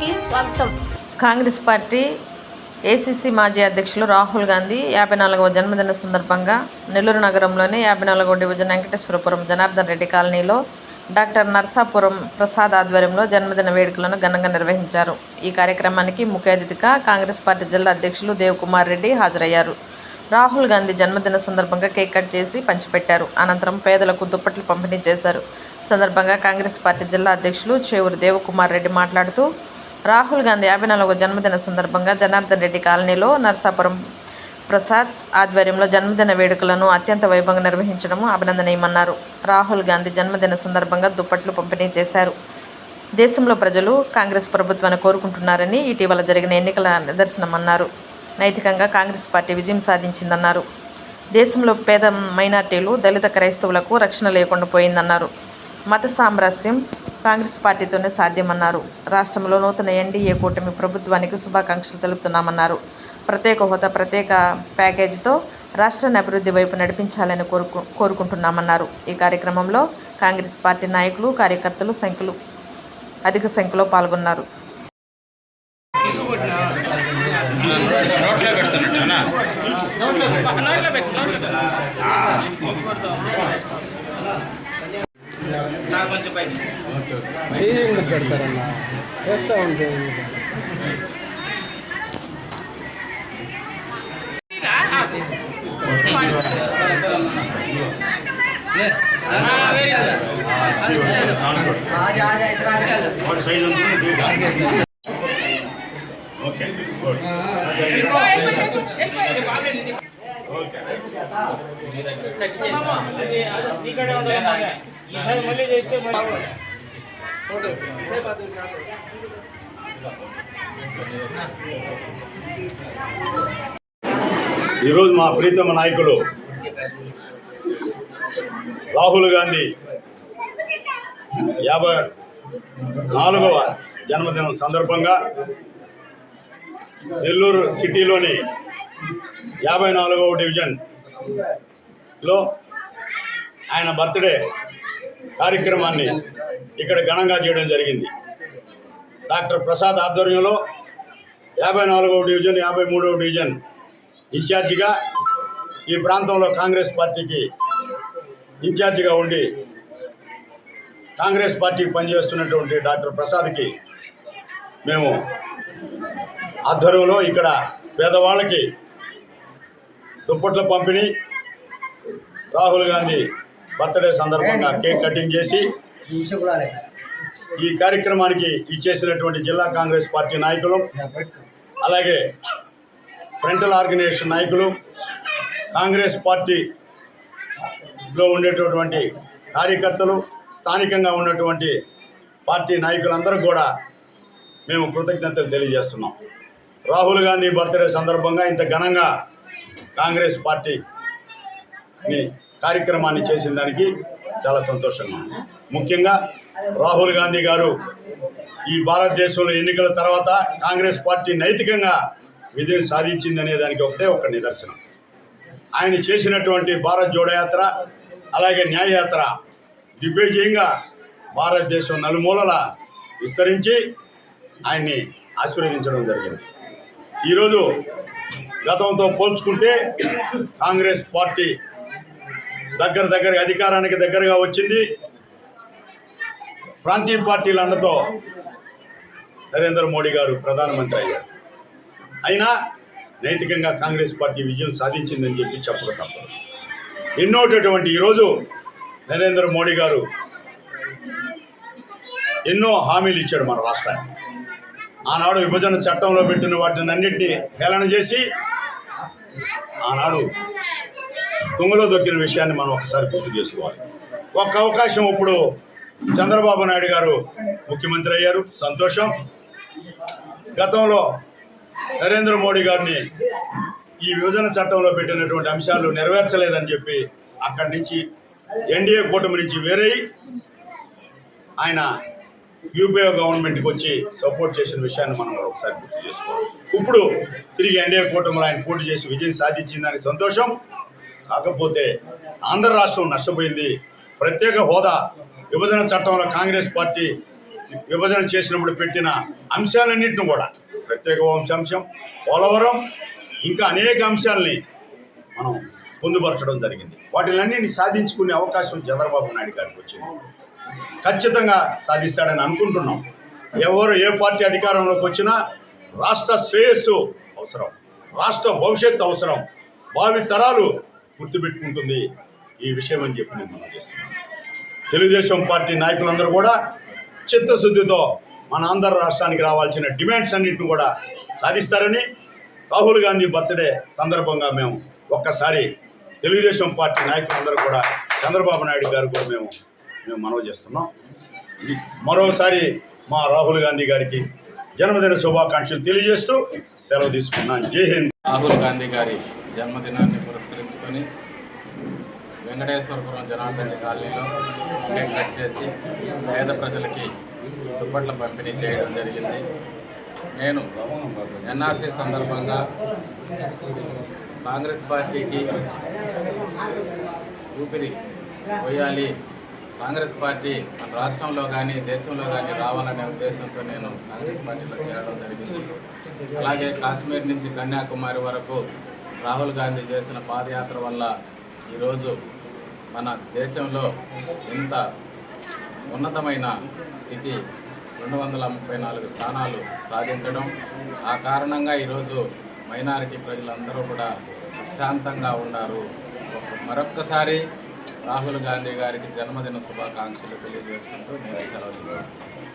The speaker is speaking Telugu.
కి స్వాగతం. కాంగ్రెస్ పార్టీ ఏసీసీ మాజీ అధ్యక్షులు రాహుల్ గాంధీ యాభై నాలుగవ జన్మదిన సందర్భంగా నెల్లూరు నగరంలోని యాభై నాలుగవ డివిజన్ వెంకటేశ్వరపురం జనార్దన్ రెడ్డి కాలనీలో డాక్టర్ నర్సాపురం ప్రసాద్ ఆధ్వర్యంలో జన్మదిన వేడుకలను ఘనంగా నిర్వహించారు. ఈ కార్యక్రమానికి ముఖ్య అతిథిగా కాంగ్రెస్ పార్టీ జిల్లా అధ్యక్షులు దేవకుమార్ రెడ్డి హాజరయ్యారు. రాహుల్ గాంధీ జన్మదిన సందర్భంగా కేక్ కట్ చేసి పంచిపెట్టారు. అనంతరం పేదలకు దుప్పట్లు పంపిణీ చేశారు. సందర్భంగా కాంగ్రెస్ పార్టీ జిల్లా అధ్యక్షులు చేవూరు దేవకుమార్ రెడ్డి మాట్లాడుతూ రాహుల్ గాంధీ యాభై నాలుగవ జన్మదిన సందర్భంగా జనార్దన్ రెడ్డి కాలనీలో నర్సాపురం ప్రసాద్ ఆధ్వర్యంలో జన్మదిన వేడుకలను అత్యంత వైభవంగా నిర్వహించడం అభినందనీయమన్నారు. రాహుల్ గాంధీ జన్మదిన సందర్భంగా దుప్పట్లు పంపిణీ చేశారు. దేశంలో ప్రజలు కాంగ్రెస్ ప్రభుత్వాన్ని కోరుకుంటున్నారని ఇటీవల జరిగిన ఎన్నికల నిదర్శనమన్నారు. నైతికంగా కాంగ్రెస్ పార్టీ విజయం సాధించిందన్నారు. దేశంలో పేద మైనార్టీలు దళిత క్రైస్తవులకు రక్షణ లేకుండా పోయిందన్నారు. మత సామరస్యం కాంగ్రెస్ పార్టీతోనే సాధ్యమన్నారు. రాష్ట్రంలో నూతన ఎన్డీఏ కూటమి ప్రభుత్వానికి శుభాకాంక్షలు తెలుపుతున్నామన్నారు. ప్రత్యేక హోదా ప్రత్యేక ప్యాకేజీతో రాష్ట్రాన్ని అభివృద్ధి వైపు నడిపించాలని కోరుకు కోరుకుంటున్నామన్నారు. ఈ కార్యక్రమంలో కాంగ్రెస్ పార్టీ నాయకులు కార్యకర్తలు సంఖ్యలు అధిక సంఖ్యలో పాల్గొన్నారు. చేయండి పెడతారన్న చేస్తూ ఉంటుంది ఓకే గుడ్ ఓకే ఈసారి మళ్ళీ చేస్తే ఈరోజు మా ప్రీతమ నాయకులు రాహుల్ గాంధీ యాభై నాలుగవ జన్మదినం సందర్భంగా నెల్లూరు సిటీలోని యాభై నాలుగవ డివిజన్లో ఆయన బర్త్డే కార్యక్రమాన్ని ఇక్కడ ఘనంగా చేయడం జరిగింది. డాక్టర్ ప్రసాద్ ఆధ్వర్యంలో యాభై నాలుగవ డివిజన్ యాభై మూడవ డివిజన్ ఇన్ఛార్జిగా ఈ ప్రాంతంలో కాంగ్రెస్ పార్టీకి ఇన్ఛార్జిగా ఉండి కాంగ్రెస్ పార్టీకి పనిచేస్తున్నటువంటి డాక్టర్ ప్రసాద్కి మేము ఆధ్వర్యంలో ఇక్కడ పేదవాళ్ళకి దుప్పట్ల పంపిణీ. రాహుల్ గాంధీ బర్త్డే సందర్భంగా కేక్ కటింగ్ చేసి ఈ కార్యక్రమానికి ఇచ్చేసినటువంటి జిల్లా కాంగ్రెస్ పార్టీ నాయకులు అలాగే ఫ్రంటల్ ఆర్గనైజేషన్ నాయకులు కాంగ్రెస్ పార్టీలో ఉండేటటువంటి కార్యకర్తలు స్థానికంగా ఉన్నటువంటి పార్టీ నాయకులందరూ కూడా మేము కృతజ్ఞతలు తెలియజేస్తున్నాం. రాహుల్ గాంధీ బర్త్డే సందర్భంగా ఇంత ఘనంగా కాంగ్రెస్ పార్టీని కార్యక్రమాన్ని చేసిన దానికి చాలా సంతోషంగా ముఖ్యంగా రాహుల్ గాంధీ గారు ఈ భారతదేశంలో ఎన్నికల తర్వాత కాంగ్రెస్ పార్టీ నైతికంగా విజయం సాధించింది అనే దానికి ఒకటే ఒక నిదర్శనం. ఆయన చేసినటువంటి భారత్ జోడయాత్ర అలాగే న్యాయయాత్ర దిగ్విజయంగా భారతదేశం నలుమూలల విస్తరించి ఆయన్ని ఆశీర్వదించడం జరిగింది. ఈరోజు గతంతో పోల్చుకుంటే కాంగ్రెస్ పార్టీ దగ్గర దగ్గర అధికారానికి దగ్గరగా వచ్చింది. ప్రాంతీయ పార్టీల అండతో నరేంద్ర మోడీ గారు ప్రధానమంత్రి అయ్యారు. అయినా నైతికంగా కాంగ్రెస్ పార్టీ విజయం సాధించిందని చెప్పి చెప్పక తప్పదు. ఎన్నోటటువంటి ఈరోజు నరేంద్ర మోడీ గారు ఎన్నో హామీలు ఇచ్చాడు మన రాష్ట్రానికి. ఆనాడు విభజన చట్టంలో పెట్టిన వాటిని అన్నింటినీ హేళన చేసి ఆనాడు తుంగలో దొక్కిన విషయాన్ని మనం ఒకసారి గుర్తు చేసుకోవాలి. ఒక్క అవకాశం ఇప్పుడు చంద్రబాబు నాయుడు గారు ముఖ్యమంత్రి అయ్యారు. సంతోషం. గతంలో నరేంద్ర మోడీ గారిని ఈ విభజన చట్టంలో పెట్టినటువంటి అంశాలు నెరవేర్చలేదని చెప్పి అక్కడి నుంచి ఎన్డీఏ కూటమి నుంచి వేరై ఆయన యూపీఏ గవర్నమెంట్కి వచ్చి సపోర్ట్ చేసిన విషయాన్ని మనం ఒకసారి గుర్తు చేసుకోవాలి. ఇప్పుడు తిరిగి ఎన్డీఏ కూటమిలో ఆయన పోటీ చేసి విజయం సాధించిన దానికి సంతోషం. కాకపోతే ఆంధ్ర రాష్ట్రం నష్టపోయింది. ప్రత్యేక హోదా విభజన చట్టంలో కాంగ్రెస్ పార్టీ విభజన చేసినప్పుడు పెట్టిన అంశాలన్నింటిని కూడా ప్రత్యేక వంశాంశం పోలవరం ఇంకా అనేక అంశాలని మనం పొందుపరచడం జరిగింది. వాటిలన్నింటినీ సాధించుకునే అవకాశం చంద్రబాబు నాయుడు గారికి వచ్చింది. ఖచ్చితంగా సాధిస్తాడని అనుకుంటున్నాం. ఎవరు ఏ పార్టీ అధికారంలోకి వచ్చినా రాష్ట్ర శ్రేయస్సు అవసరం రాష్ట్ర భవిష్యత్తు అవసరం. భావి తరాలు గుర్తుపెట్టుకుంటుంది ఈ విషయం అని చెప్పి నేను మనం చేస్తున్నాను తెలుగుదేశం పార్టీ నాయకులందరూ కూడా చిత్తశుద్ధితో మన ఆంధ్ర రాష్ట్రానికి రావాల్సిన డిమాండ్స్ అన్నింటిని కూడా సాధిస్తారని రాహుల్ గాంధీ బర్త్డే సందర్భంగా మేము ఒక్కసారి తెలుగుదేశం పార్టీ నాయకులందరూ కూడా చంద్రబాబు నాయుడు గారు కూడా మేము మేము మనవి చేస్తున్నాం. మరోసారి మా రాహుల్ గాంధీ గారికి జన్మదిన శుభాకాంక్షలు తెలియజేస్తూ సెలవు తీసుకున్నాను జై హింద్. రాహుల్ గాంధీ గారి జన్మదినాన్ని పురస్కరించుకొని వెంకటేశ్వరపురం జనార్దన్ కాలనీలో కేక్ కట్ చేసి పేద ప్రజలకి దుప్పట్ల పంపిణీ చేయడం జరిగింది. నేను ఎన్ఆర్సీ సందర్భంగా కాంగ్రెస్ పార్టీకి ఊపిరి పోయాలి కాంగ్రెస్ పార్టీ మన రాష్ట్రంలో కానీ దేశంలో కానీ రావాలనే ఉద్దేశంతో నేను కాంగ్రెస్ పార్టీలో చేరడం జరిగింది. అలాగే కాశ్మీర్ నుంచి కన్యాకుమారి వరకు రాహుల్ గాంధీ చేసిన పాదయాత్ర వల్ల ఈరోజు మన దేశంలో ఇంత ఉన్నతమైన స్థితి రెండు వందల ముప్పై నాలుగు స్థానాలు సాధించడం ఆ కారణంగా ఈరోజు మైనారిటీ ప్రజలందరూ కూడా ప్రశాంతంగా ఉన్నారు. మరొక్కసారి రాహుల్ గాంధీ గారికి జన్మదిన శుభాకాంక్షలు తెలియజేసుకుంటూ నేను సెలవు తీసుకుంటాను